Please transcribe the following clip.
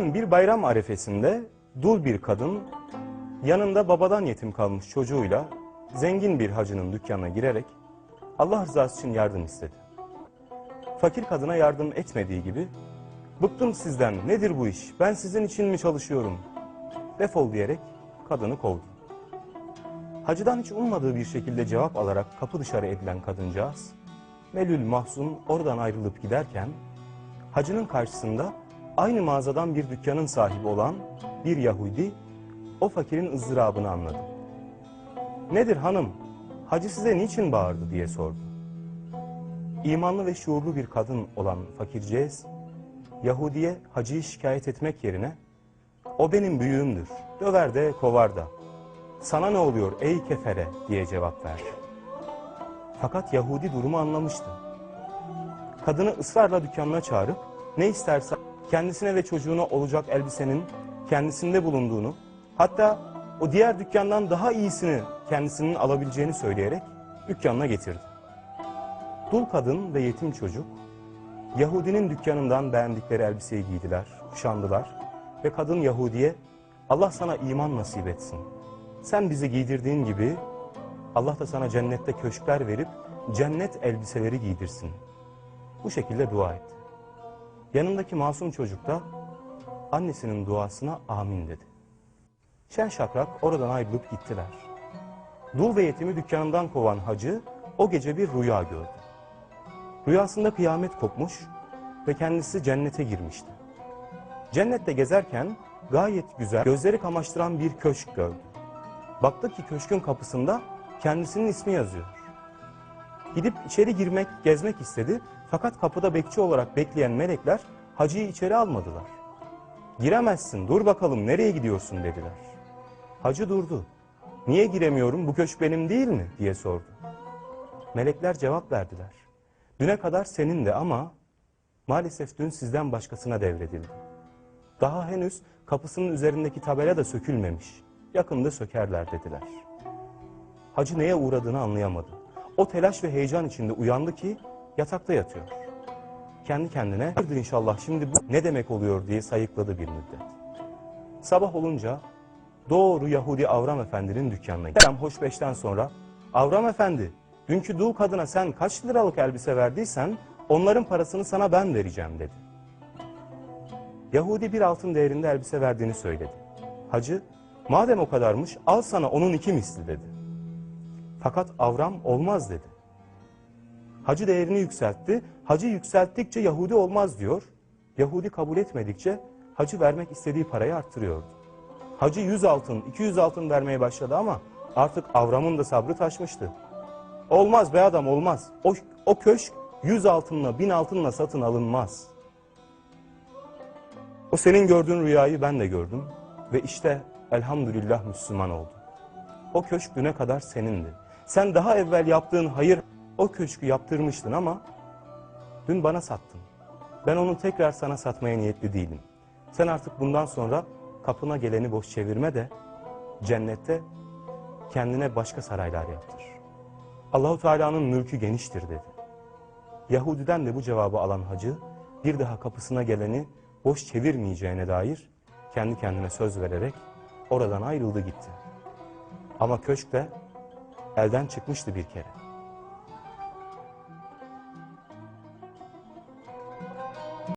Bir bayram arefesinde dul bir kadın yanında babadan yetim kalmış çocuğuyla zengin bir hacının dükkanına girerek Allah rızası için yardım istedi. Fakir kadına yardım etmediği gibi bıktım sizden nedir bu iş ben sizin için mi çalışıyorum defol diyerek kadını kovdu. Hacıdan hiç ummadığı bir şekilde cevap alarak kapı dışarı edilen kadıncağız melül mahzun oradan ayrılıp giderken hacının karşısında aynı mağazadan bir dükkanın sahibi olan bir Yahudi o fakirin ızdırabını anladı. Nedir hanım? Hacı size niçin bağırdı diye sordu. İmanlı ve şuurlu bir kadın olan fakirceğiz, Yahudi'ye hacıyı şikayet etmek yerine o benim büyüğümdür, döver de kovar da. Sana ne oluyor ey kefere diye cevap verdi. Fakat Yahudi durumu anlamıştı. Kadını ısrarla dükkanına çağırıp ne isterse kendisine ve çocuğuna olacak elbisenin kendisinde bulunduğunu hatta o diğer dükkandan daha iyisini kendisinin alabileceğini söyleyerek dükkanına getirdi. Dul kadın ve yetim çocuk Yahudinin dükkanından beğendikleri elbiseyi giydiler, kuşandılar ve kadın Yahudi'ye Allah sana iman nasip etsin. Sen bizi giydirdiğin gibi Allah da sana cennette köşkler verip cennet elbiseleri giydirsin. Bu şekilde dua etti. Yanındaki masum çocuk da annesinin duasına amin dedi. Şen şakrak oradan ayrılıp gittiler. Dul ve yetimi dükkanından kovan hacı o gece bir rüya gördü. Rüyasında kıyamet kopmuş ve kendisi cennete girmişti. Cennette gezerken gayet güzel, gözleri kamaştıran bir köşk gördü. Baktı ki köşkün kapısında kendisinin ismi yazıyor. Gidip içeri girmek, gezmek istedi fakat kapıda bekçi olarak bekleyen melekler hacıyı içeri almadılar. Giremezsin, dur bakalım nereye gidiyorsun dediler. Hacı durdu. Niye giremiyorum, bu köşk benim değil mi diye sordu. Melekler cevap verdiler. Düne kadar senin de ama maalesef dün sizden başkasına devredildi. Daha henüz kapısının üzerindeki tabela da sökülmemiş. Yakında sökerler dediler. Hacı neye uğradığını anlayamadı. O telaş ve heyecan içinde uyandı ki yatakta yatıyor. Kendi kendine "Hayırdır inşallah şimdi bu ne demek oluyor diye sayıkladı bir müddet. Sabah olunca doğru Yahudi Avram Efendi'nin dükkanına gitti. Selam hoş beşten sonra Avram Efendi dünkü dul kadına sen kaç liralık elbise verdiysen onların parasını sana ben vereceğim dedi. Yahudi bir altın değerinde elbise verdiğini söyledi. Hacı madem o kadarmış al sana onun iki misli dedi. Fakat Avram olmaz dedi. Hacı değerini yükseltti. Hacı yükselttikçe Yahudi olmaz diyor. Yahudi kabul etmedikçe hacı vermek istediği parayı arttırıyordu. Hacı 100 altın, 200 altın vermeye başladı ama artık Avram'ın da sabrı taşmıştı. Olmaz be adam olmaz. O, o köşk 100 altınla, 1000 altınla satın alınmaz. O senin gördüğün rüyayı ben de gördüm ve işte elhamdülillah Müslüman oldum. O köşk düne kadar senindi. Sen daha evvel yaptığın hayır o köşkü yaptırmıştın ama dün bana sattın. Ben onu tekrar sana satmaya niyetli değilim. Sen artık bundan sonra kapına geleni boş çevirme de cennette kendine başka saraylar yaptır. Allahu Teala'nın mülkü geniştir dedi. Yahudiden de bu cevabı alan hacı bir daha kapısına geleni boş çevirmeyeceğine dair kendi kendine söz vererek oradan ayrıldı gitti. Ama köşk de elden çıkmıştı bir kere.